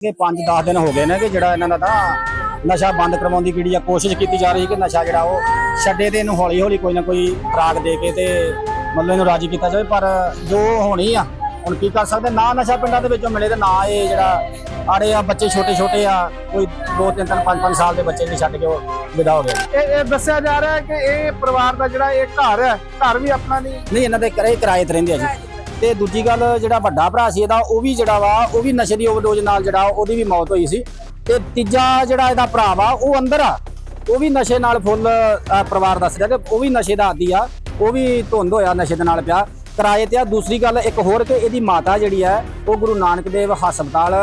ਕਿ 5-10 ਦਿਨ ਹੋ ਗਏ ਨੇ ਕਿ ਜਿਹੜਾ ਇਹਨਾਂ ਦਾ ਤਾਂ ਨਸ਼ਾ ਬੰਦ ਕਰਵਾਉਣ ਦੀ ਜਿਹੜੀ ਆ ਕੋਸ਼ਿਸ਼ ਕੀਤੀ ਜਾ ਰਹੀ ਕਿ ਨਸ਼ਾ ਜਿਹੜਾ ਉਹ ਛੱਡੇ ਤੇ ਇਹਨੂੰ ਹੌਲੀ ਹੌਲੀ ਕੋਈ ਨਾ ਕੋਈ ਖੁਰਾਕ ਦੇ ਕੇ ਤੇ ਮਤਲਬ ਇਹਨੂੰ ਰਾਜੀ ਕੀਤਾ ਜਾਵੇ। ਪਰ ਜੋ ਹੋਣੀ ਆ ਹੁਣ ਕੀ ਕਰ ਸਕਦੇ? ਨਾ ਨਸ਼ਾ ਪਿੰਡਾਂ ਦੇ ਵਿੱਚੋਂ ਮਿਲੇ ਤੇ ਨਾ ਇਹ ਜਿਹੜਾ ਆੜੇ ਆ ਬੱਚੇ ਛੋਟੇ ਛੋਟੇ ਆ ਕੋਈ 2 3 3 5 5 ਸਾਲ ਦੇ ਬੱਚੇ ਨੂੰ ਛੱਡ ਕੇ ਉਹ ਵਿਦਾ ਹੋ ਗਏ ਇਹ ਦੱਸਿਆ ਜਾ ਰਿਹਾ ਹੈ ਕਿ ਇਹ ਪਰਿਵਾਰ ਦਾ ਜਿਹੜਾ ਇਹ ਘਰ ਹੈ ਘਰ ਵੀ ਆਪਣਾ ਨਹੀਂ? ਨਹੀਂ ਇਹਨਾਂ ਦੇ ਘਰੇ ਕਿਰਾਏ ਤੇ ਰਹਿੰਦੇ ਆ ਜੀ। ਤੇ ਦੂਜੀ ਗੱਲ ਜਿਹੜਾ ਵੱਡਾ ਭਰਾ ਸੀ ਇਹਦਾ, ਉਹ ਵੀ ਜਿਹੜਾ ਵਾ, ਉਹ ਵੀ ਨਸ਼ੇ ਦੀ ਓਵਰਡੋਜ਼ ਨਾਲ ਜਿਹੜਾ, ਉਹਦੀ ਵੀ ਮੌਤ ਹੋਈ ਸੀ। ਤੇ ਤੀਜਾ ਜਿਹੜਾ ਇਹਦਾ ਭਰਾ ਵਾ, ਉਹ ਅੰਦਰ ਆ। ਉਹ ਵੀ ਨਸ਼ੇ ਨਾਲ ਫੁੱਲ ਪਰਿਵਾਰ ਦੱਸ ਕਿ ਉਹ ਵੀ ਨਸ਼ੇ ਦਾ ਆਦੀ ਆ। ਉਹ ਵੀ ਧੁੰਦ ਹੋਇਆ ਨਸ਼ੇ ਦੇ ਨਾਲ ਪਿਆ। ਕਿਰਾਏ ਤੇ ਆ, ਦੂਸਰੀ ਗੱਲ ਇੱਕ ਹੋਰ ਕਿ ਇਹਦੀ ਮਾਤਾ ਜਿਹੜੀ ਹੈ ਉਹ ਗੁਰੂ ਨਾਨਕ ਦੇਵ ਹਸਪਤਾਲ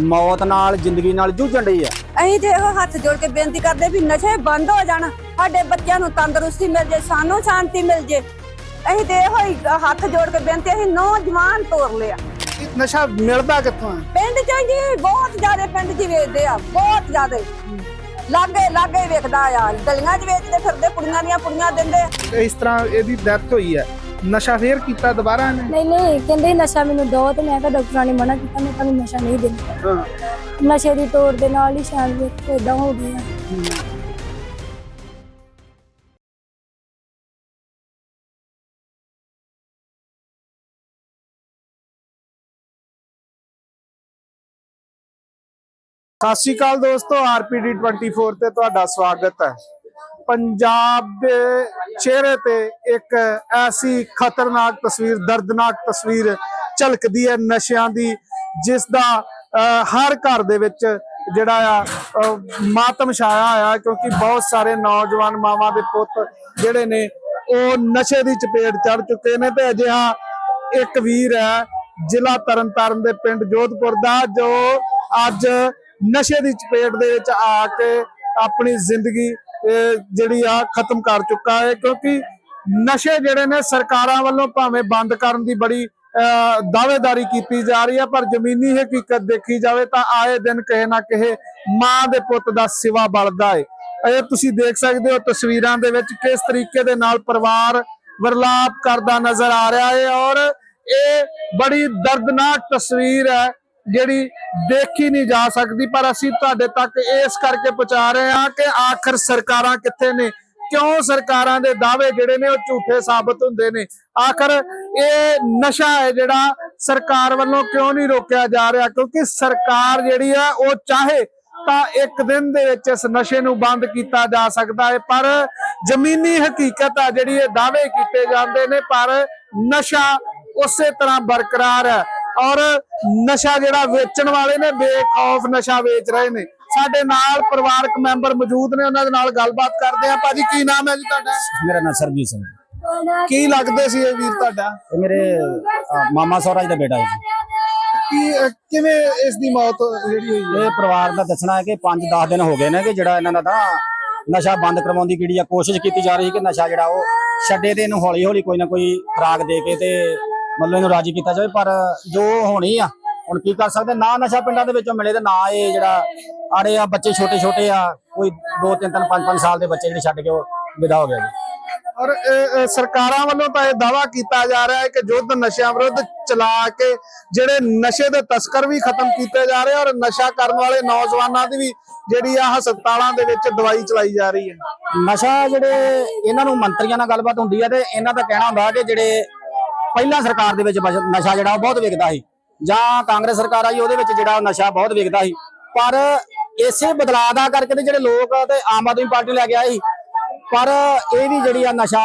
ਮੌਤ ਨਾਲ, ਜ਼ਿੰਦਗੀ ਨਾਲ ਜੂਝਣ ਰਹੀ ਹੈ ਅਸੀਂ ਤੇ ਇਹੋ ਹੱਥ ਜੋੜ ਕੇ ਬੇਨਤੀ ਕਰਦੇ ਵੀ ਨਸ਼ੇ ਬੰਦ ਹੋ ਜਾਣ। ਸਾਡੇ ਬੱਚਿਆਂ ਨੂੰ ਤੰਦਰੁਸਤੀ ਮਿਲ ਜੇ, ਸਾਨੂੰ ਸ਼ਾਂਤੀ ਮਿਲ ਜੇ। ਅਸੀਂ ਤੇ ਇਹੋ ਹੀ ਹੱਥ ਜੋੜ ਕੇ ਬੇਨਤੀ ਅਸੀਂ ਨੌਜਵਾਨ ਤੋਰ ਲਿਆ। ਇਹ ਨਸ਼ਾ ਮਿਲਦਾ ਕਿੱਥੋਂ ਹੈ ਪਿੰਡ ਚ ਜੀ ਬਹੁਤ ਜ਼ਿਆਦਾ ਪਿੰਡ ਚ ਵੇਚਦੇ ਆ ਬਹੁਤ ਜ਼ਿਆਦਾ। ਲਾਗੇ ਲਾਗੇ ਵੇਖਦਾ ਆ ਗਲੀਆਂ ਚ ਵੇਚਦੇ ਫਿਰਦੇ ਕੁੜੀਆਂ ਦੀਆਂ ਕੁੜੀਆਂ ਦਿੰਦੇ ਤੇ ਇਸ ਤਰ੍ਹਾਂ ਇਹਦੀ ਡੈਥ ਹੋਈ ਹੈ। ਨਸ਼ਾ ਫੇਰ ਕੀਤਾ ਦੁਬਾਰਾ ਇਹਨੇ? ਨਹੀਂ ਨਹੀਂ ਕਹਿੰਦੇ ਨਸ਼ਾ ਮੈਨੂੰ ਦੋ ਤੇ ਮੈਂ ਕਿਹਾ ਡਾਕਟਰਾਂ ਨੇ ਮਨਾ ਕੀਤਾ ਮੈਂ ਤੁਹਾਨੂੰ ਨਸ਼ਾ ਨਹੀਂ ਦੇਣਾ ਹਾਂ। ਨਸ਼ੇ ਦੀ ਤੋੜ ਦੇ ਨਾਲ ਹੀ ਸ਼ਾਇਦ ਵੇਖੋ ਇਦਾਂ ਹੋ। ਗਿਆ ਸਤਿ ਸ਼੍ਰੀ ਅਕਾਲ ਦੋਸਤੋ, ਆਰਪੀਡੀ 24 ਤੇ ਤੁਹਾਡਾ ਸਵਾਗਤ ਹੈ। ਪੰਜਾਬ ਦੇ ਚਿਹਰੇ ਤੇ ਇੱਕ ਐਸੀ ਖਤਰਨਾਕ ਤਸਵੀਰ, ਦਰਦਨਾਕ ਤਸਵੀਰ ਝਲਕਦੀ ਹੈ ਨਸ਼ਿਆਂ ਦੀ, ਜਿਸ ਦਾ ਹਰ ਘਰ ਦੇ ਵਿੱਚ ਜਿਹੜਾ ਆ ਮਾਤਮ ਛਾਇਆ ਹੋਇਆ ਕਿਉਂਕਿ ਬਹੁਤ ਸਾਰੇ ਨੌਜਵਾਨ ਮਾਵਾਂ ਦੇ ਪੁੱਤ ਜਿਹੜੇ ਨੇ, ਉਹ ਨਸ਼ੇ ਦੀ ਚਪੇਟ ਚੜ ਚੁੱਕੇ ਨੇ ਤੇ ਅਜਿਹਾ ਇੱਕ ਵੀਰ ਹੈ, ਜ਼ਿਲ੍ਹਾ ਤਰਨਤਾਰਨ ਦੇ ਪਿੰਡ ਜੋਧਪੁਰ ਦਾ, ਜੋ ਅੱਜ ਨਸ਼ੇ ਦੀ ਚਪੇਟ ਦੇ ਵਿੱਚ ਆ ਕੇ ਆਪਣੀ ਜ਼ਿੰਦਗੀ ਜਿਹੜੀ ਆ ਖਤਮ ਕਰ ਚੁੱਕਾ ਹੈ, ਕਿਉਂਕਿ ਨਸ਼ੇ ਜਿਹੜੇ ਨੇ ਸਰਕਾਰਾਂ ਵੱਲੋਂ ਭਾਵੇਂ ਬੰਦ ਕਰਨ ਦੀ ਬੜੀ ਦਾਅਵੇਦਾਰੀ ਕੀਤੀ ਜਾ ਰਹੀ ਹੈ ਪਰ ਜ਼ਮੀਨੀ ਹਕੀਕਤ ਦੇਖੀ ਜਾਵੇ ਤਾਂ ਆਏ ਦਿਨ ਕਿਸੇ ਨਾ ਕਿਸੇ ਮਾਂ ਦੇ ਪੁੱਤ ਦਾ ਸਿਵਾ ਬਲਦਾ ਏ। ਇਹ ਤੁਸੀਂ ਦੇਖ ਸਕਦੇ ਹੋ ਤਸਵੀਰਾਂ ਦੇ ਵਿੱਚ ਕਿਸ ਤਰੀਕੇ ਦੇ ਨਾਲ ਪਰਿਵਾਰ ਵਰਲਾਪ ਕਰਦਾ ਨਜ਼ਰ ਆ ਰਿਹਾ ਹੈ ਔਰ ਇਹ ਬੜੀ ਦਰਦਨਾਕ ਤਸਵੀਰ ਹੈ ਜਿਹੜੀ ਦੇਖੀ ਨਹੀਂ ਜਾ ਸਕਦੀ, ਪਰ ਅਸੀਂ ਤੁਹਾਡੇ ਤੱਕ ਇਸ ਕਰਕੇ ਪਹੁੰਚਾ ਰਹੇ ਹਾਂ ਕਿ ਆਖਰ ਸਰਕਾਰਾਂ ਕਿੱਥੇ ਨੇ? ਕਿਉਂ ਸਰਕਾਰਾਂ ਦੇ ਦਾਅਵੇ ਜਿਹੜੇ ਨੇ ਉਹ ਝੂਠੇ ਸਾਬਤ ਹੁੰਦੇ ਨੇ? ਆਖਰ ਇਹ ਨਸ਼ਾ ਹੈ ਜਿਹੜਾ ਸਰਕਾਰ ਵੱਲੋਂ ਕਿਉਂ ਨਹੀਂ ਰੋਕਿਆ ਜਾ ਰਿਹਾ? ਕਿਉਂਕਿ ਸਰਕਾਰ ਜਿਹੜੀ ਆ, ਉਹ ਚਾਹੇ ਤਾਂ ਇੱਕ ਦਿਨ ਦੇ ਵਿੱਚ ਇਸ ਨਸ਼ੇ ਨੂੰ ਬੰਦ ਕੀਤਾ ਜਾ ਸਕਦਾ ਹੈ, ਪਰ ਜ਼ਮੀਨੀ ਹਕੀਕਤ ਆ ਜਿਹੜੀ ਇਹ ਦਾਅਵੇ ਕੀਤੇ ਜਾਂਦੇ ਨੇ, ਪਰ ਨਸ਼ਾ ਉਸੇ ਤਰ੍ਹਾਂ ਬਰਕਰਾਰ ਹੈ। ਔਰ ਨਸ਼ਾ ਜਿਹੜਾ ਵੇਚਣ ਵਾਲੇ ਨੇ ਬੇਖੌਫ ਨਸ਼ਾ ਵੇਚ ਰਹੇ ਨੇ। ਸਾਡੇ ਨਾਲ ਪਰਿਵਾਰਕ ਮੈਂਬਰ ਮੌਜੂਦ ਨੇ ਉਹਨਾਂ ਦੇ ਨਾਲ ਗੱਲਬਾਤ ਕਰਦੇ ਆ ਭਾਜੀ ਕੀ ਨਾਮ ਹੈ ਜੀ ਤੁਹਾਡਾ? ਮੇਰਾ ਨਾਮ ਸਰਜੀਤ ਸਿੰਘ। ਕੀ ਲੱਗਦੇ ਸੀ ਇਹ ਵੀਰ ਤੁਹਾਡਾ? ਇਹ ਮੇਰੇ ਮਾਮਾ ਸਹੁਰਾ ਜੀ ਦਾ ਬੇਟਾ ਹੈ ਜੀ। ਕੀ ਕਿਵੇਂ ਇਸ ਦੀ ਮੌਤ ਜਿਹੜੀ ਹੋਈ ਇਹ ਪਰਿਵਾਰ ਦਾ ਦੱਸਣਾ ਹੈ ਕਿ 5-10 ਦਿਨ ਹੋ ਗਏ ਨੇ ਕਿ ਜਿਹੜਾ ਇਹਨਾਂ ਦਾ ਤਾਂ ਨਸ਼ਾ ਬੰਦ ਕਰਵਾਉਣ ਦੀ ਜਿਹੜੀ ਆ ਕੋਸ਼ਿਸ਼ ਕੀਤੀ ਜਾ ਰਹੀ ਕਿ ਨਸ਼ਾ ਜਿਹੜਾ ਉਹ ਛੱਡੇ ਤੇ ਇਹਨੂੰ ਹੌਲੀ ਹੌਲੀ ਕੋਈ ਨਾ ਕੋਈ ਖੁਰਾਕ ਦੇ ਕੇ ਤੇ ਮਤਲਬ ਇਹਨੂੰ ਰਾਜੀ ਕੀਤਾ ਜਾਵੇ ਪਰ ਜੋ ਹੋਣੀ ਆ ਹੁਣ ਕੀ ਕਰ ਸਕਦੇ? ਨਾ ਨਸ਼ਾ ਪਿੰਡਾਂ ਦੇ ਵਿੱਚੋਂ ਮਿਲੇ ਤੇ ਨਾ ਇਹ ਜਿਹੜਾ ਆੜੇ ਆ ਬੱਚੇ ਛੋਟੇ ਛੋਟੇ ਆ ਕੋਈ 2 3 3 5 5 ਸਾਲ ਦੇ ਬੱਚੇ ਜਿਹੜੇ ਛੱਡ ਕੇ ਉਹ ਵਿਦਾ ਹੋ ਗਏ ਜੀ। ਔਰ ਸਰਕਾਰਾਂ ਵੱਲੋਂ ਤਾਂ ਇਹ ਦਾਵਾ ਕੀਤਾ ਜਾ ਰਿਹਾ ਹੈ ਕਿ ਯੁੱਧ ਨਸ਼ਿਆਂ ਵਿਰੁੱਧ ਚਲਾ ਕੇ ਜਿਹੜੇ ਨਸ਼ੇ ਦੇ ਤਸਕਰ ਵੀ ਖਤਮ ਕੀਤੇ ਜਾ ਰਹੇ ਔਰ ਨਸ਼ਾ ਕਰਨ ਵਾਲੇ ਨੌਜਵਾਨਾਂ ਦੀ ਵੀ ਜਿਹੜੀ ਆ ਹਸਪਤਾਲਾਂ ਦੇ ਵਿੱਚ ਦਵਾਈ ਚਲਾਈ ਜਾ ਰਹੀ ਹੈ। ਨਸ਼ਾ ਜਿਹੜੇ ਇਹਨਾਂ ਨੂੰ ਮੰਤਰੀਆਂ ਨਾਲ ਗੱਲਬਾਤ ਹੁੰਦੀ ਹੈ ਤੇ ਇਹਨਾਂ ਦਾ ਕਹਿਣਾ ਹੁੰਦਾ ਕਿ ਜਿਹੜੇ ਪਹਿਲਾਂ ਸਰਕਾਰ ਦੇ ਵਿੱਚ ਨਸ਼ਾ ਜਿਹੜਾ ਉਹ ਬਹੁਤ ਵਿਕਦਾ ਸੀ। ਜਾਂ ਕਾਂਗਰਸ ਸਰਕਾਰ ਆਈ, ਉਹਦੇ ਵਿੱਚ ਜਿਹੜਾ ਨਸ਼ਾ ਬਹੁਤ ਵਿਕਦਾ ਸੀ। ਪਰ ਇਸੇ ਬਦਲਾਅ ਦਾ ਕਰਕੇ ਤੇ ਜਿਹੜੇ ਲੋਕ ਤੇ ਆਮ ਆਦਮੀ ਪਾਰਟੀ ਲੈ ਕੇ ਆਏ ਸੀ, ਪਰ ਇਹ ਵੀ ਜਿਹੜੀ ਆ ਨਸ਼ਾ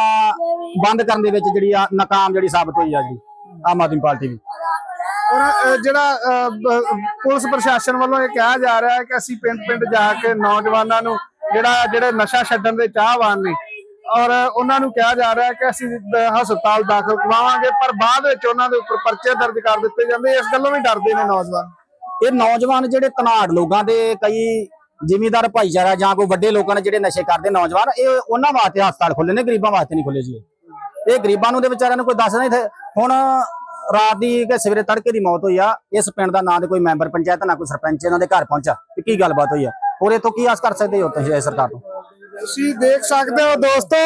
ਬੰਦ ਕਰਨ ਦੇ ਵਿੱਚ ਜਿਹੜੀ ਆ ਨਾਕਾਮ ਜਿਹੜੀ ਸਾਬਤ ਹੋਈ ਆ ਜੀ, ਆਮ ਆਦਮੀ ਪਾਰਟੀ ਦੀ ਔਰ ਜਿਹੜਾ ਪੁਲਿਸ ਪ੍ਰਸ਼ਾਸਨ ਵੱਲੋਂ ਇਹ ਕਿਹਾ ਜਾ ਰਿਹਾ ਹੈ ਕਿ ਅਸੀਂ ਪਿੰਡ ਪਿੰਡ ਜਾ ਕੇ ਨੌਜਵਾਨਾਂ ਨੂੰ ਜਿਹੜਾ, ਜਿਹੜੇ ਨਸ਼ਾ ਛੱਡਣ ਦੇ ਚਾਹਵਾਨ ਨੇ ਔਰ ਉਹਨਾਂ ਨੂੰ ਕਿਹਾ ਜਾ ਰਿਹਾ ਕਿ ਅਸੀਂ ਹਸਪਤਾਲ ਦਾਖਲ ਕਰਵਾਵਾਂਗੇ, ਪਰ ਬਾਅਦ ਵਿੱਚ ਉਹਨਾਂ ਦੇ ਉੱਪਰ ਪਰਚੇ ਦਰਜ ਕਰ ਦਿੱਤੇ ਜਾਂਦੇ, ਇਸ ਗੱਲੋਂ ਵੀ ਡਰਦੇ ਨੇ ਨੌਜਵਾਨ। ਇਹ ਨੌਜਵਾਨ ਜਿਹੜੇ ਧਨਾੜ ਲੋਕਾਂ ਦੇ ਕਈ ਜ਼ਿਮੀਂਦਾਰ ਭਾਈਚਾਰਾ ਜਾਂ ਕੋਈ ਵੱਡੇ ਲੋਕਾਂ ਨੇ ਜਿਹੜੇ ਨਸ਼ੇ ਕਰਦੇ ਨੌਜਵਾਨ, ਇਹ ਉਹਨਾਂ ਵਾਸਤੇ ਹਸਪਤਾਲ ਖੁੱਲੇ ਨੇ, ਗਰੀਬਾਂ ਵਾਸਤੇ ਨਹੀਂ ਖੁੱਲੇ ਜੀ ਇਹ। ਗਰੀਬਾਂ ਨੂੰ ਦੇ ਵਿਚਾਰਿਆਂ ਨੂੰ ਕੋਈ ਦੱਸ ਨਹੀਂ ਹੁਣ ਰਾਤ ਦੀ ਕਿ ਸਵੇਰੇ ਤੜਕੇ ਦੀ ਮੌਤ ਹੋਈ ਆ, ਇਸ ਪਿੰਡ ਦਾ ਨਾਂ ਤੇ ਕੋਈ ਮੈਂਬਰ ਪੰਚਾਇਤ, ਨਾ ਕੋਈ ਸਰਪੰਚ ਇਹਨਾਂ ਦੇ ਘਰ ਪਹੁੰਚਾ ਕਿ ਕੀ ਗੱਲਬਾਤ ਹੋਈ ਆ? ਹੋਰ ਇਹ ਤੋਂ ਕੀ ਆਸ ਕਰ ਸਕਦੇ ਹੋ ਤੁਸੀਂ ਸਰਕਾਰ ਤੋਂ? ਤੁਸੀਂ ਦੇਖ ਸਕਦੇ ਹੋ ਦੋਸਤੋ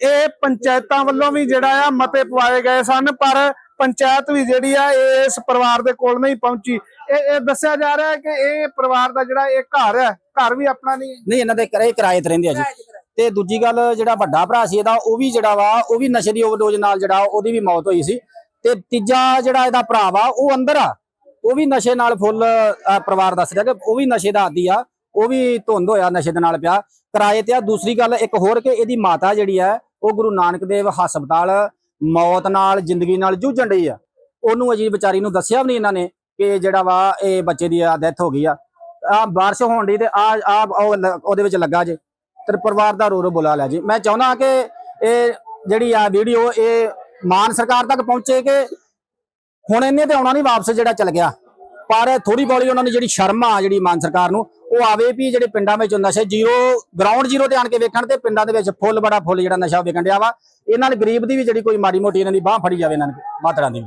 ਇਹ ਪੰਚਾਇਤਾਂ ਵੱਲੋਂ ਵੀ ਜਿਹੜਾ ਆ ਮਤੇ ਪਵਾਏ ਗਏ ਸਨ ਪਰ ਪੰਚਾਇਤ ਵੀ ਜਿਹੜੀ ਆ ਇਹ ਇਸ ਪਰਿਵਾਰ ਦੇ ਕੋਲ ਨਹੀਂ ਪਹੁੰਚੀ। ਇਹ ਇਹ ਦੱਸਿਆ ਜਾ ਰਿਹਾ ਹੈ ਕਿ ਇਹ ਪਰਿਵਾਰ ਦਾ ਜਿਹੜਾ ਇਹ ਘਰ ਹੈ ਘਰ ਵੀ ਆਪਣਾ ਨਹੀਂ ਹੈ। ਨਹੀਂ ਇਹਨਾਂ ਦੇ ਘਰੇ ਕਿਰਾਏ ਤੇ ਰਹਿੰਦੇ ਆ ਜੀ। ਤੇ ਦੂਜੀ ਗੱਲ ਜਿਹੜਾ ਵੱਡਾ ਭਰਾ ਸੀ ਇਹਦਾ ਉਹ ਵੀ ਜਿਹੜਾ ਵਾ ਉਹ ਵੀ ਨਸ਼ੇ ਦੀ ਓਵਰਡੋਜ਼ ਨਾਲ ਜਿਹੜਾ ਉਹਦੀ ਵੀ ਮੌਤ ਹੋਈ ਸੀ। ਤੇ ਤੀਜਾ ਜਿਹੜਾ ਇਹਦਾ ਭਰਾ ਵਾ ਉਹ ਅੰਦਰ ਆ। ਉਹ ਵੀ ਨਸ਼ੇ ਨਾਲ ਫੁੱਲ ਅਹ, ਪਰਿਵਾਰ ਦੱਸ ਰਿਹਾ ਕਿ ਉਹ ਵੀ ਨਸ਼ੇ ਦਾ ਆਦੀ ਆ। ਉਹ ਵੀ ਧੁੰਦ ਹੋਇਆ ਨਸ਼ੇ ਦੇ ਨਾਲ ਪਿਆ। ਕਿਰਾਏ ਤੇ ਆ, ਦੂਸਰੀ ਗੱਲ, ਇੱਕ ਹੋਰ ਕਿ ਇਹਦੀ ਮਾਤਾ ਜਿਹੜੀ ਆ, ਉਹ ਗੁਰੂ ਨਾਨਕ ਦੇਵ ਹਸਪਤਾਲ ਮੌਤ ਨਾਲ, ਜ਼ਿੰਦਗੀ ਨਾਲ ਜੂਝਣ ਰਹੀ ਆ। ਉਹਨੂੰ ਅਜੀ ਵਿਚਾਰੀ ਨੂੰ ਦੱਸਿਆ ਵੀ ਨਹੀਂ ਇਹਨਾਂ ਨੇ ਕਿ ਜਿਹੜਾ ਵਾ, ਇਹ ਬੱਚੇ ਦੀ ਡੈਥ ਹੋ ਗਈ ਆ। ਆ ਬਾਰਿਸ਼ ਹੋਣ ਦੀ ਤੇ ਆ ਆ ਉਹਦੇ ਵਿੱਚ ਲੱਗਾ ਜੇ। ਤੇ ਪਰਿਵਾਰ ਦਾ ਰੋ ਰੋ ਬੁਲਾ ਲਿਆ ਜੀ। ਮੈਂ ਚਾਹੁੰਦਾ ਕਿ ਇਹ ਜਿਹੜੀ ਆ ਵੀਡੀਓ, ਇਹ ਮਾਨ ਸਰਕਾਰ ਤੱਕ ਪਹੁੰਚੇ ਕਿ ਹੁਣ ਇਹਨੇ ਤੇ ਆਉਣਾ ਨਹੀਂ ਵਾਪਸ ਜਿਹੜਾ ਚਲ ਗਿਆ। ਪਰ ਥੋੜੀ ਬੋਲੀ ਉਹਨਾਂ ਨੂੰ ਜਿਹੜੀ ਸ਼ਰਮ ਆ, ਜਿਹੜੀ ਮਾਨ ਸਰਕਾਰ ਨੂੰ ਉਹ ਆਵੇ ਵੀ ਜਿਹੜੇ ਪਿੰਡਾਂ ਵਿੱਚ ਨਸ਼ੇ ਜ਼ੀਰੋ ਗਰਾਊਂਡ ਜ਼ੀਰੋ ਤੇ ਆਣ ਕੇ ਵੇਖਣ ਤੇ ਪਿੰਡਾਂ ਦੇ ਵਿੱਚ ਫੁੱਲ ਬੜਾ ਫੁੱਲ ਜਿਹੜਾ ਨਸ਼ਾ ਵਿਕਣ ਡਿਆ ਵਾ ਇਹਨਾਂ ਨਾਲ ਗਰੀਬ ਦੀ ਵੀ ਜਿਹੜੀ ਕੋਈ ਮਾੜੀ ਮੋਟੀ ਇਹਨਾਂ ਦੀ ਬਾਹ ਫੜੀ ਜਾਵੇ ਇਹਨਾਂ ਦੀ ਮਾਤਰਾ ਦੀ।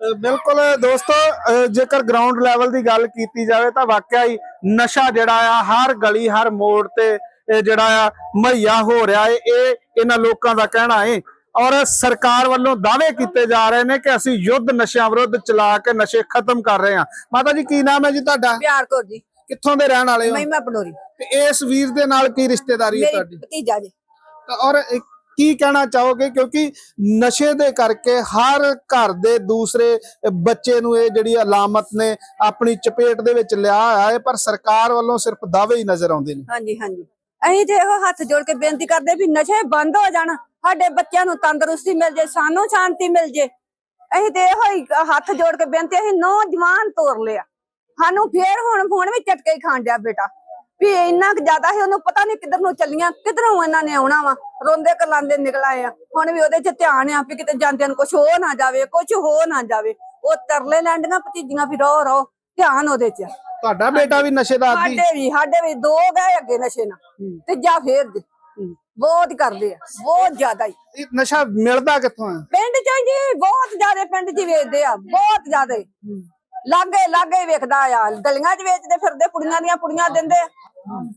ਬਿਲਕੁਲ ਦੋਸਤੋ ਜੇਕਰ ਗਰਾਊਂਡ ਲੈਵਲ ਦੀ ਗੱਲ ਕੀਤੀ ਜਾਵੇ ਤਾਂ ਵਾਕਿਆ ਹੀ ਨਸ਼ਾ ਜਿਹੜਾ ਆ ਹਰ ਗਲੀ ਹਰ ਮੋੜ ਤੇ ਇਹ ਜਿਹੜਾ ਆ ਮਹੱਈਆ ਹੋ ਰਿਹਾ ਏ ਇਹ ਇਹਨਾਂ ਲੋਕਾਂ ਦਾ ਕਹਿਣਾ ਏ। ਔਰ ਸਰਕਾਰ ਵੱਲੋਂ ਦਾਅਵੇ ਕੀਤੇ ਜਾ ਰਹੇ ਨੇ ਕਿ ਅਸੀਂ ਯੁੱਧ ਨਸ਼ਿਆਂ ਵਿਰੁੱਧ ਚਲਾ ਕੇ ਨਸ਼ੇ ਖਤਮ ਕਰ ਰਹੇ ਹਾਂ। ਮਾਤਾ ਜੀ ਕੀ ਨਾਮ ਹੈ ਜੀ ਤੁਹਾਡਾ? ਪਿਆਰ ਕੌਰ ਜੀ। ਕਿੱਥੋਂ ਦੇ ਰਹਿਣ ਵਾਲੇ ਹੋ? ਮੈਂ ਮੈਂ ਪਡੋਰੀ। ਤੇ ਇਸ ਵੀਰ ਦੇ ਨਾਲ ਕੀ ਰਿਸ਼ਤੇਦਾਰੀ ਹੈ ਮੇਰੀ ਤੁਹਾਡੀ? ਭਤੀਜਾ ਜੀ। ਤਾਂ ਔਰ ਕੀ ਕਹਿਣਾ ਚਾਹੋਗੇ? ਕਿਉਂਕਿ ਨਸ਼ੇ ਦੇ ਕਰਕੇ ਹਰ ਘਰ ਦੇ ਦੂਸਰੇ ਬੱਚੇ ਨੂੰ ਇਹ ਜਿਹੜੀ ਅਲਾਮਤ ਨੇ ਆਪਣੀ ਚਪੇਟ ਦੇ ਵਿੱਚ ਲਿਆ ਹੋਇਆ ਹੈ ਪਰ ਸਰਕਾਰ ਵੱਲੋਂ ਸਿਰਫ ਦਾਅਵੇ ਹੀ ਨਜ਼ਰ ਆਉਂਦੇ ਨੇ। ਹਾਂਜੀ ਹਾਂਜੀ। ਅਸੀਂ ਤੇ ਇਹੋ ਹੱਥ ਜੋੜ ਕੇ ਬੇਨਤੀ ਕਰਦੇ ਵੀ ਨਸ਼ੇ ਬੰਦ ਹੋ ਜਾਣ ਸਾਡੇ ਬੱਚਿਆਂ ਨੂੰ ਤੰਦਰੁਸਤੀ ਮਿਲ ਜੇ ਸਾਨੂੰ ਸ਼ਾਂਤੀ ਮਿਲ ਜੇ। ਅਸੀਂ ਤੇ ਇਹੋ ਹੀ ਹੱਥ ਜੋੜ ਕੇ ਬੇਨਤੀ ਅਸੀਂ ਨੌਜਵਾਨ ਤੋਰ ਲਿਆ। ਸਾਨੂੰ ਫੇਰ ਹੁਣ ਫੋਨ ਵੀ ਝਟਕੇ ਹੀ ਖਾਣ ਡਿਆ ਬੇਟਾ। ਵੀ ਇੰਨਾ ਕੁ ਜ਼ਿਆਦਾ ਸੀ ਉਹਨੂੰ ਪਤਾ ਨਹੀਂ ਕਿੱਧਰ ਨੂੰ ਚੱਲੀਆਂ ਕਿੱਧਰੋਂ ਇਹਨਾਂ ਨੇ ਆਉਣਾ ਵਾ। ਰੋਂਦੇ ਕਲਾਂਦੇ ਨਿਕਲ ਆਏ ਆ। ਹੁਣ ਵੀ ਉਹਦੇ 'ਚ ਧਿਆਨ ਆ ਵੀ ਕਿਤੇ ਜਾਂਦਿਆਂ ਨੂੰ ਕੁਝ ਹੋ ਨਾ ਜਾਵੇ ਕੁਝ ਹੋ ਨਾ ਜਾਵੇ। ਉਹ ਤਰਲੇ ਲੈਂਦੀਆਂ ਭਤੀਜੀਆਂ ਵੀ ਰੋ ਰੋ ਧਿਆਨ ਉਹਦੇ 'ਚ ਆ। ਤੁਹਾਡਾ ਬੇਟਾ ਵੀ ਨਸ਼ੇ ਦਾ ਆਦੀ। ਸਾਡੇ ਵੀ ਸਾਡੇ ਵੀ ਦੋ ਗਏ ਅੱਗੇ ਨਸ਼ੇ ਨਾਲ ਤੇ ਜਾ ਫੇਰ ਦੇ। ਬਹੁਤ ਕਰਦੇ ਆ ਬਹੁਤ ਜ਼ਿਆਦਾ ਹੀ। ਨਸ਼ਾ ਮਿਲਦਾ ਕਿੱਥੋਂ ਹੈ ਪਿੰਡ ਚ ਜੀ ਬਹੁਤ ਜ਼ਿਆਦਾ ਪਿੰਡ ਚ ਹੀ ਵੇਚਦੇ ਆ ਬਹੁਤ ਜ਼ਿਆਦਾ ਹੀ। ਲਾਗੇ ਲਾਗੇ ਵੇਖਦਾ ਆ ਗਲੀਆਂ ਚ ਵੇਚਦੇ ਫਿਰਦੇ ਕੁੜੀਆਂ ਦੀਆਂ ਕੁੜੀਆਂ ਦਿੰਦੇ।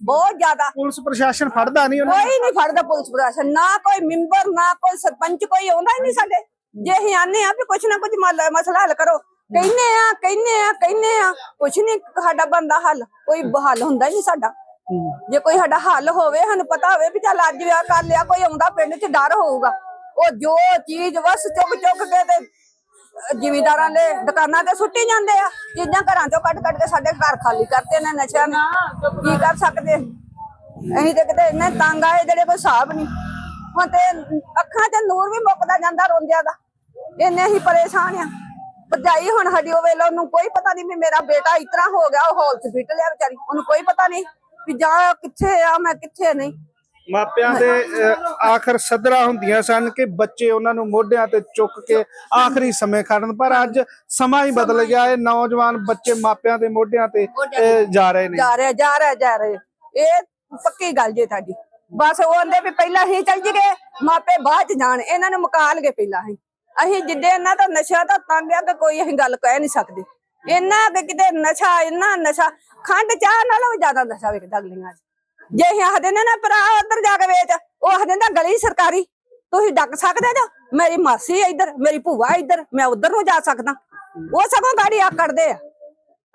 ਬਹੁਤ ਜ਼ਿਆਦਾ। ਪੁਲਿਸ ਪ੍ਰਸ਼ਾਸਨ ਫੜਦਾ ਨਹੀਂ ਉਹਨਾਂ? ਕੋਈ ਨਹੀਂ ਫੜਦਾ ਪੁਲਿਸ ਪ੍ਰਸ਼ਾਸਨ ਨਾ ਕੋਈ ਮੈਂਬਰ ਨਾ ਕੋਈ ਸਰਪੰਚ ਕੋਈ ਆਉਂਦਾ ਹੀ ਨਹੀਂ ਸਾਡੇ। ਜੇ ਅਸੀਂ ਆਨੇ ਆ ਵੀ ਕੁਛ ਨਾ ਕੁਛ ਮਸਲਾ ਹੱਲ ਕਰੋ। ਕਹਿੰਨੇ ਆ ਕਹਿੰਨੇ ਆ ਕਹਿੰਨੇ ਆ ਕੁਛ ਨਹੀਂ ਸਾਡਾ ਬੰਦਾ ਹੱਲ ਕੋਈ ਹੱਲ ਹੁੰਦਾ ਹੀ ਨਹੀਂ ਸਾਡਾ। ਜੇ ਕੋਈ ਸਾਡਾ ਹੱਲ ਹੋਵੇ ਸਾਨੂੰ ਪਤਾ ਹੋਵੇ ਵੀ ਚੱਲ ਅੱਜ ਵਿਆਹ ਕਰ ਲਿਆ ਕੋਈ ਆਉਂਦਾ ਪਿੰਡ 'ਚ ਡਰ ਹੋਊਗਾ। ਉਹ ਜੋ ਚੀਜ਼ ਵਸ ਚੁੱਕ ਚੁੱਕ ਕੇ ਤੇ ਜ਼ਿਮੀਦਾਰਾਂ ਦੇ ਦੁਕਾਨਾਂ ਤੇ ਸੁੱਟੀ ਜਾਂਦੇ ਆ। ਚੀਜ਼ਾਂ ਘਰਾਂ ਚੋਂ ਕੱਢ ਕੱਢ ਕੇ ਸਾਡੇ ਘਰ ਖਾਲੀ ਕਰਤੇ ਨੇ ਨਸ਼ਿਆਂ ਨੇ। ਕੀ ਕਰ ਸਕਦੇ? ਅਸੀਂ ਤੇ ਕਿਤੇ ਇੰਨੇ ਤੰਗ ਆਏ ਜਿਹੜੇ ਕੋਈ ਹਿਸਾਬ ਨਹੀਂ। ਹੁਣ ਤੇ ਅੱਖਾਂ 'ਚ ਨੂਰ ਵੀ ਮੁੱਕਦਾ ਜਾਂਦਾ ਰੋਂਦਿਆਂ ਦਾ। ਇੰਨੇ ਹੀ ਪਰੇਸ਼ਾਨ ਆ। ਭਰਜਾਈ ਹੁਣ ਸਾਡੀ ਉਹ ਵੇਲੇ ਉਹਨੂੰ ਕੋਈ ਪਤਾ ਨਹੀਂ ਵੀ ਮੇਰਾ ਬੇਟਾ ਇਤਰਾ ਹੋ ਗਿਆ, ਉਹ ਹਸਪੀਟਲ ਆ ਵਿਚਾਰੀ। ਉਹਨੂੰ ਕੋਈ ਪਤਾ ਨਹੀਂ ਵੀ ਜਾ ਕਿੱਥੇ ਆ, ਮੈਂ ਕਿੱਥੇ ਨਹੀਂ। ਮਾਪਿਆਂ ਦੇ ਅਹ, ਆਖਰ ਸਦਰਾ ਹੁੰਦੀਆਂ ਸਨ ਕਿ ਬੱਚੇ ਉਹਨਾਂ ਨੂੰ ਮੋਢਿਆਂ ਤੇ ਚੁੱਕ ਕੇ ਆਖਰੀ ਸਮੇਂ ਖੜਨ। ਪਰ ਅੱਜ ਸਮਾਂ ਹੀ ਬਦਲ ਗਿਆ ਹੈ। ਨੌਜਵਾਨ ਬੱਚੇ ਮਾਪਿਆਂ ਦੇ ਮੋਢਿਆਂ ਤੇ ਅਹ, ਜਾ ਰਹੇ ਨੇ। ਜਾ ਰਿਹਾ ਜਾ ਰਿਹਾ ਜਾ ਰਿਹਾ। ਇਹ ਪੱਕੀ ਗੱਲ ਜੇ ਤੁਹਾਡੀ। ਬਸ ਉਹ ਆਂਦੇ ਵੀ ਪਹਿਲਾਂ ਹੀ ਚੱਲ ਜੀਗੇ ਮਾਪੇ ਬਾਅਦ ਚ ਜਾਣ। ਇਹਨਾਂ ਨੂੰ ਮੁਕਾ ਲਗੇ ਪਹਿਲਾਂ ਹੀ ਅਸੀਂ ਜਿੱਦੇ ਇਹਨਾਂ ਦਾ ਨਸ਼ਾ ਤਾਂ ਤੰਗ ਆ ਕਿ ਕੋਈ ਅਸੀਂ ਗੱਲ ਕਹਿ ਨਹੀਂ ਸਕਦੇ। ਇਹਨਾਂ ਦੇ ਕਿਤੇ ਨਸ਼ਾ ਇੰਨਾ ਨਸ਼ਾ ਖੰਡ ਚਾਹ ਨਾਲੋਂ ਵੀ ਜ਼ਿਆਦਾ ਨਸ਼ਾ ਵਿਕਦਾ ਅਗਲੀਆਂ 'ਚ ਜੇ ਅਸੀਂ ਆਖਦੇ ਨੇ ਨਾ ਭਰਾ ਉੱਧਰ ਜਾ ਕੇ ਵੇਚ ਉਹ ਆਖਦੇ ਨੇ ਗਲੀ ਸਰਕਾਰੀ ਤੁਸੀਂ ਡੱਕ ਸਕਦੇ ਜੋ? ਮੇਰੀ ਮਾਸੀ ਇੱਧਰ ਮੇਰੀ ਭੂਆ ਇੱਧਰ ਮੈਂ ਉੱਧਰ ਨੂੰ ਜਾ ਸਕਦਾ। ਉਹ ਸਗੋਂ ਗਾੜੀ ਆ ਕੱਢਦੇ ਆ।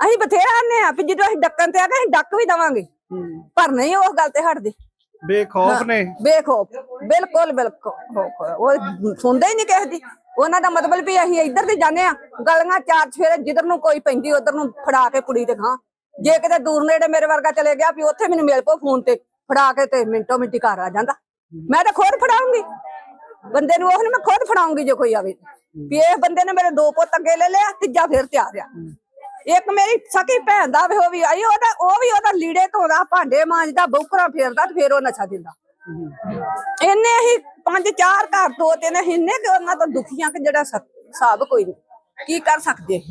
ਅਸੀਂ ਬਥੇਰਾ ਆਨੇ ਆ ਵੀ ਜਦੋਂ ਅਸੀਂ ਡੱਕਣ ਤੇ ਆ ਗਏ ਅਸੀਂ ਡੱਕ ਵੀ ਦਵਾਂਗੇ। ਪਰ ਨਹੀਂ ਉਹ ਗੱਲ ਤੇ ਹਟਦੇ। ਬੇਖੌਫ ਨੇ। ਵੇਖੋ ਬਿਲਕੁਲ ਬਿਲਕੁਲ। ਉਹ ਸੁਣਦੇ ਹੀ ਨਹੀਂ ਕਿਸੇ ਦੀ। ਉਹਨਾਂ ਦਾ ਮਤਲਬ ਵੀ ਅਸੀਂ ਇੱਧਰ ਦੀ ਜਾਂਦੇ ਆ ਗਲੀਆਂ ਚਾਰ ਫੇਰੇ ਜਿੱਧਰ ਨੂੰ ਕੋਈ ਪੈਂਦੀ ਉਧਰ ਨੂੰ ਫੜਾ ਕੇ ਕੁੜੀ ਤੇ ਖਾਂ ਜੇ ਕਿਤੇ ਦੂਰ ਨੇੜੇ ਮੇਰੇ ਵਰਗਾ ਚਲੇ ਗਿਆ ਵੀ ਉੱਥੇ ਮੈਨੂੰ ਮਿਲ ਪੋ ਫੋਨ ਤੇ, ਫੜਾ ਕੇ ਤੇ ਮਿੰਟੋ ਮਿੰਟੀ ਘਰ ਆ ਜਾਂਦਾ। ਮੈਂ ਤਾਂ ਖੁਦ ਫੜਾਉਂਗੀ। ਬੰਦੇ ਨੂੰ ਉਹ ਨੀ ਮੈਂ ਖੁਦ ਫੜਾਉਂਗੀ ਜੇ ਕੋਈ ਆਵੇ। ਵੀ ਇਹ ਬੰਦੇ ਨੇ ਮੇਰੇ ਦੋ ਪੁੱਤ ਅੱਗੇ ਲੈ ਲਿਆ, ਤੀਜਾ ਫਿਰ ਤਿਆਰ ਆ। ਇੱਕ ਮੇਰੀ ਸਕੀ ਭੈਣ ਦਾ ਵੀ ਉਹ ਵੀ ਆਈ, ਉਹਦਾ ਉਹ ਵੀ ਉਹਦਾ ਲੀੜੇ ਧੋਦਾ, ਭਾਂਡੇ ਮਾਂਜਦਾ, ਬੌਕਰਾਂ ਫੇਰਦਾ ਤੇ ਫੇਰ ਉਹ ਨਸ਼ਾ ਦਿੰਦਾ। ਇੰਨੇ ਹੀ ਪੰਜ ਚਾਰ ਘਰ ਦੋ ਤਿੰਨ ਇੰਨੇ ਕਿ ਉਹਨਾਂ ਤੋਂ ਦੁਖੀਆਂ ਕਿ ਜਿਹੜਾ ਸ- ਕੋਈ ਨਹੀਂ ਕੀ ਕਰ ਸਕਦੇ?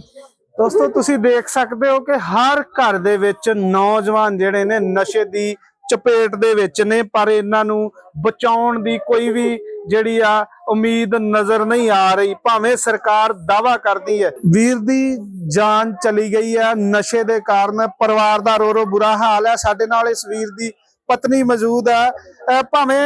ਦੋਸਤੋ, ਤੁਸੀਂ ਦੇਖ ਸਕਦੇ ਹੋ ਕਿ ਹਰ ਘਰ ਦੇ ਵਿੱਚ ਨੌਜਵਾਨ ਜਿਹੜੇ ਨੇ ਨਸ਼ੇ ਦੀ ਚਪੇਟ ਦੇ ਵਿੱਚ ਨੇ, ਪਰ ਇਹਨਾਂ ਨੂੰ ਬਚਾਉਣ ਦੀ ਕੋਈ ਵੀ ਜਿਹੜੀ ਆ ਉਮੀਦ ਨਜ਼ਰ ਨਹੀਂ ਆ ਰਹੀ। ਭਾਵੇਂ ਸਰਕਾਰ ਦਾਵਾ ਕਰਦੀ ਹੈ, ਵੀਰ ਦੀ ਜਾਨ ਚਲੀ ਗਈ ਹੈ ਨਸ਼ੇ ਦੇ ਕਾਰਨ, ਪਰਿਵਾਰ ਦਾ ਰੋ ਰੋ ਬੁਰਾ ਹਾਲ ਹੈ ਸਾਡੇ ਨਾਲ ਇਸ ਵੀਰ ਦੀ ਪਤਨੀ ਮੌਜੂਦ ਹੈ ਭਾਵੇਂ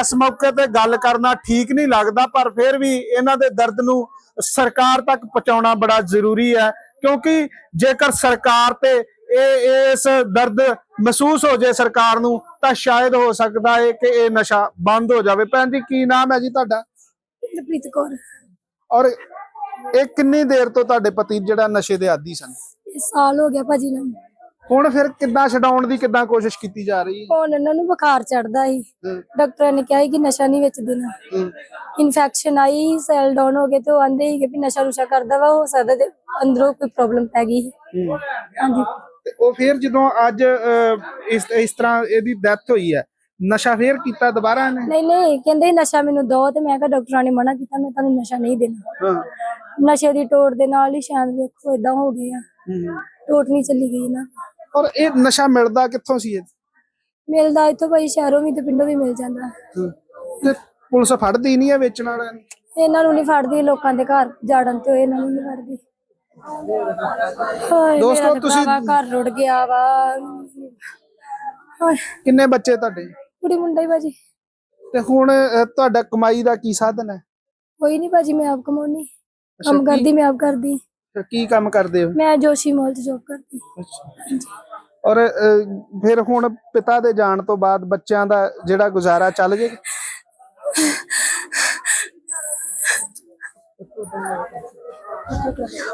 ਇਸ ਮੌਕੇ ਤੇ ਗੱਲ ਕਰਨਾ ਠੀਕ ਨਹੀਂ ਲੱਗਦਾ, ਪਰ ਫਿਰ ਵੀ ਇਹਨਾਂ ਦੇ ਦਰਦ ਨੂੰ ਸਰਕਾਰ ਤੱਕ ਪਹੁੰਚਾਉਣਾ ਬੜਾ ਜ਼ਰੂਰੀ ਹੈ ਕਿਉਂਕਿ ਜੇਕਰ ਸਰਕਾਰ ਤੇ ਇਹ ਇਸ ਦਰਦ ਮਹਿਸੂਸ ਹੋ ਜਾਏ ਸਰਕਾਰ ਨੂੰ ਤਾਂ ਸ਼ਾਇਦ ਹੋ ਸਕਦਾ ਹੈ ਕਿ ਇਹ ਨਸ਼ਾ ਬੰਦ ਹੋ ਜਾਵੇ। ਭੈਣ ਜੀ ਕੀ ਨਾਮ ਹੈ ਜੀ ਤੁਹਾਡਾ? ਪ੍ਰੀਤ ਕੌਰ। ਔਰ ਇਹ ਕਿੰਨੀ ਦੇਰ ਤੋਂ ਤੁਹਾਡੇ ਪਤੀ ਜਿਹੜਾ ਨਸ਼ੇ ਦੇ ਆਦੀ ਸਨ? ਸਾਲ ਹੋ ਗਿਆ ਭਾਜੀ ਨੂੰ। ਹੁਣ ਫਿਰ ਕਿੱਦਾਂ ਛਡਾਉਣ ਦੀ ਕਿੱਦਾਂ ਕੋਸ਼ਿਸ਼ ਕੀਤੀ ਜਾ ਰਹੀ ਹੈ? ਹੁਣ ਇਹਨਾਂ ਨੂੰ ਬੁਖਾਰ ਚੜਦਾ ਸੀ। ਡਾਕਟਰ ਨੇ ਕਿਹਾ ਸੀ ਕਿ ਨਸ਼ਾ ਨਹੀਂ ਵਿੱਚ ਦੇਣਾ ਇਨਫੈਕਸ਼ਨ ਆਈ ਸੈਲ ਡਾਊਨ ਹੋ ਗਏ ਤੇ ਉਹ ਆਂਦੇ ਸੀ ਕਿ ਨਸ਼ਾ ਨੁਸ਼ਾ ਕਰਦਾ ਵਾ ਹੋ ਸਕਦਾ ਤੇ ਅੰਦਰੋਂ ਕੋਈ ਪ੍ਰੋਬਲਮ ਪੈ ਗਈ। ਹਾਂਜੀ। ਤੇ ਉਹ ਫਿਰ ਜਦੋਂ ਅੱਜ ਇਸ ਇਸ ਤਰ੍ਹਾਂ ਇਹਦੀ ਡੈਥ ਹੋਈ ਹੈ ਨਸ਼ਾ ਫੇਰ ਕੀਤਾ ਦੁਬਾਰਾ ਇਹਨੇ? ਨਹੀਂ ਨਹੀਂ ਕਹਿੰਦੇ ਨਸ਼ਾ ਮੈਨੂੰ ਦੋ ਤੇ ਮੈਂ ਕਿਹਾ ਡਾਕਟਰਾਂ ਨੇ ਮਨਾ ਕੀਤਾ ਮੈਂ ਤੁਹਾਨੂੰ ਨਸ਼ਾ ਨਹੀਂ ਦੇਣਾ। ਹਾਂ। ਨਸ਼ੇ ਦੀ ਟੋੜ ਦੇ ਨਾਲ ਹੀ ਸ਼ਾਇਦ ਵੇਖੋ ਇਦਾਂ ਹੋ ਗਿਆ। ਟੋਟ ਨਹੀਂ ਚੱਲੀ ਗਈ ਨਾ। ਔਰ ਇਹ ਨਸ਼ਾ ਮਿਲਦਾ ਕਿੱਥੋਂ ਸੀ ਇਹ? ਮਿਲਦਾ ਇੱਥੋਂ ਭਾਈ ਸ਼ਹਿਰੋਂ ਵੀ ਤੇ ਪਿੰਡੋਂ ਵੀ ਮਿਲ ਜਾਂਦਾ। ਤੇ ਪੁਲਿਸ ਫੜਦੀ ਨਹੀਂ ਹੈ ਵੇਚਣ ਵਾਲਿਆਂ ਨੂੰ? ਇਹਨਾਂ ਨੂੰ ਨਹੀਂ ਫੜਦੀ ਲੋਕਾਂ ਦੇ ਘਰ ਜਾੜਨ ਤੇ ਹੋਏ ਇਹਨਾਂ ਨੂੰ ਨਹੀਂ ਫੜਦੀ। ਹਾਏ ਦੋਸਤੋ, ਤੇ ਤੁਸੀਂ- ਭਰਾਵਾ ਘਰ ਰੁੜ ਗਿਆ ਵਾ। ਹਾਏ। ਕਿੰਨੇ ਬੱਚੇ ਤੁਹਾਡੇ? ਕੁੜੀ ਮੁੰਡਾ ਹੀ ਭਾਜੀ। ਤੇ ਹੁਣ ਅਹ, ਤੁਹਾਡਾ ਕਮਾਈ ਦਾ ਕੀ ਸਾਧਨ ਹੈ? ਕੋਈ ਨਹੀਂ ਭਾਜੀ ਮੈਂ ਆਪ ਕਮਾਉਣੀ। ਅੱਛਾ, ਕੰਮ ਕੀ- ਕਰਦੀ ਮੈਂ ਆਪ ਕਰਦੀ। ਤੇ ਕੀ ਕੰਮ ਕਰਦੇ ਹੋ? ਮੈਂ ਜੋਸ਼ੀ ਮਾਲ 'ਚ ਜੋਬ ਕਰਦੀ। ਔਰ ਅਹ, ਫਿਰ ਹੁਣ ਪਿਤਾ ਦੇ ਜਾਣ ਤੋਂ ਬਾਅਦ ਬੱਚਿਆਂ ਦਾ ਜਿਹੜਾ ਗੁਜ਼ਾਰਾ ਚੱਲ ਜੇ?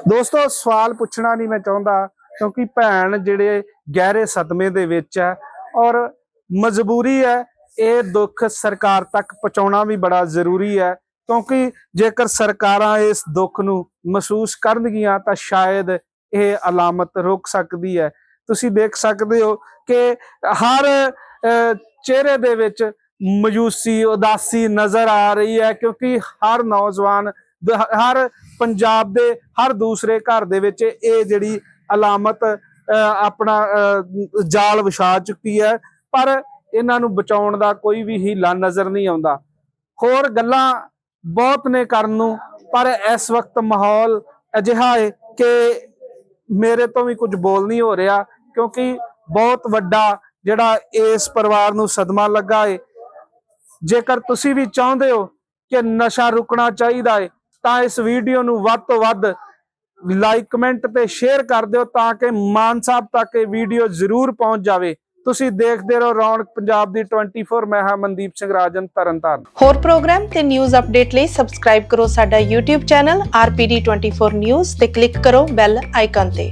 ਦੋਸਤੋ ਸਵਾਲ ਪੁੱਛਣਾ ਨਹੀਂ ਮੈਂ ਚਾਹੁੰਦਾ ਕਿਉਂਕਿ ਭੈਣ ਜਿਹੜੇ ਗਹਿਰੇ ਸਦਮੇ ਦੇ ਵਿੱਚ ਹੈ ਔਰ ਮਜਬੂਰੀ ਹੈ ਇਹ ਦੁੱਖ ਸਰਕਾਰ ਤੱਕ ਪਹੁੰਚਾਉਣਾ ਵੀ ਬੜਾ ਜ਼ਰੂਰੀ ਹੈ। ਕਿਉਂਕਿ ਜੇਕਰ ਸਰਕਾਰਾਂ ਇਸ ਦੁੱਖ ਨੂੰ ਮਹਿਸੂਸ ਕਰਨਗੀਆਂ ਤਾਂ ਸ਼ਾਇਦ ਇਹ ਅਲਾਮਤ ਰੁਕ ਸਕਦੀ ਹੈ। ਤੁਸੀਂ ਦੇਖ ਸਕਦੇ ਹੋ ਕਿ ਹਰ ਚਿਹਰੇ ਦੇ ਵਿੱਚ ਮਯੂਸੀ ਉਦਾਸੀ ਨਜ਼ਰ ਆ ਰਹੀ ਹੈ ਕਿਉਂਕਿ ਹਰ ਨੌਜਵਾਨ ਹਰ ਪੰਜਾਬ ਦੇ ਹਰ ਦੂਸਰੇ ਘਰ ਦੇ ਵਿੱਚ ਇਹ ਜਿਹੜੀ ਅਲਾਮਤ ਅਹ, ਆਪਣਾ ਜਾਲ ਵਿਛਾ ਚੁੱਕੀ ਹੈ। ਪਰ ਇਹਨਾਂ ਨੂੰ ਬਚਾਉਣ ਦਾ ਕੋਈ ਵੀ ਹੀਲਾ ਨਜ਼ਰ ਨਹੀਂ ਆਉਂਦਾ। ਹੋਰ ਗੱਲਾਂ ਬਹੁਤ ਨੇ ਕਰਨ ਨੂੰ, ਪਰ ਇਸ ਵਕਤ ਮਾਹੌਲ ਅਜਿਹਾ ਹੈ ਕਿ ਮੇਰੇ ਤੋਂ ਵੀ ਕੁਝ ਬੋਲ ਨਹੀਂ ਹੋ ਰਿਹਾ, ਕਿਉਂਕਿ ਬਹੁਤ ਵੱਡਾ ਜਿਹੜਾ ਇਸ ਪਰਿਵਾਰ ਨੂੰ ਸਦਮਾ ਲੱਗਾ ਹੈ। ਜੇਕਰ ਤੁਸੀਂ ਵੀ ਚਾਹੁੰਦੇ ਹੋ ਕਿ ਨਸ਼ਾ ਰੁਕਣਾ ਚਾਹੀਦਾ ਹੈ, ਤਾਂ ਇਸ ਵੀਡੀਓ ਨੂੰ ਵੱਧ ਤੋਂ ਵੱਧ ਲਾਈਕ, ਕਮੈਂਟ ਤੇ ਸ਼ੇਅਰ ਕਰ ਦਿਓ ਤਾਂ ਕਿ ਮਾਨ ਸਾਹਿਬ ਤੱਕ ਇਹ ਵੀਡੀਓ ਜ਼ਰੂਰ ਪਹੁੰਚ ਜਾਵੇ। ਤੁਸੀਂ ਦੇਖਦੇ ਰਹੋ ਰੌਣਕ ਪੰਜਾਬ ਦੀ 24 ਮੈਂ ਹਾਂ ਮਨਦੀਪ ਸਿੰਘ ਰਾਜਨ, ਤਰਨਤਾਰਨ। ਹੋਰ ਪ੍ਰੋਗਰਾਮ ਤੇ ਨਿਊਜ਼ ਅਪਡੇਟ ਲਈ ਸਬਸਕ੍ਰਾਈਬ ਕਰੋ ਸਾਡਾ YouTube ਚੈਨਲ RPD24 News ਤੇ ਕਲਿੱਕ ਕਰੋ ਬੈਲ ਆਈਕਨ ਤੇ।